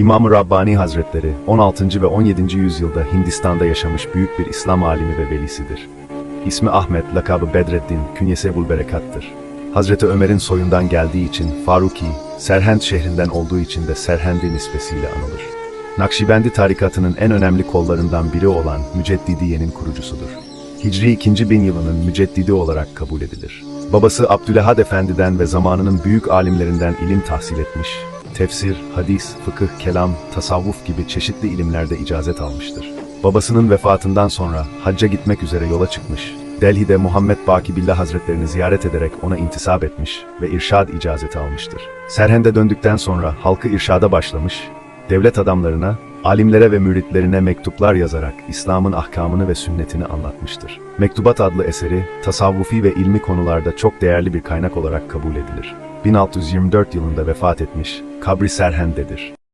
İmam-ı Rabbani Hazretleri 16. ve 17. yüzyılda Hindistan'da yaşamış büyük bir İslam alimi ve velisidir. İsmi Ahmet, lakabı Bedreddin, künyesi Ebul Berekat'tır. Hazreti Ömer'in soyundan geldiği için Faruki, Serhend şehrinden olduğu için de Serhendi nispesiyle anılır. Nakşibendi tarikatının en önemli kollarından biri olan Müceddidiye'nin kurucusudur. Hicri 2. bin yılının müceddidi olarak kabul edilir. Babası Abdülehad Efendi'den ve zamanının büyük alimlerinden ilim tahsil etmiş, tefsir, hadis, fıkıh, kelam, tasavvuf gibi çeşitli ilimlerde icazet almıştır. Babasının vefatından sonra hacca gitmek üzere yola çıkmış, Delhi'de Muhammed Baki Billah Hazretlerini ziyaret ederek ona intisap etmiş ve irşad icazeti almıştır. Serhend'e döndükten sonra halkı irşada başlamış, devlet adamlarına, alimlere ve müritlerine mektuplar yazarak İslam'ın ahkamını ve sünnetini anlatmıştır. Mektubat adlı eseri, tasavvufi ve ilmi konularda çok değerli bir kaynak olarak kabul edilir. 1624 yılında vefat etmiş, kabri Serhend'dedir.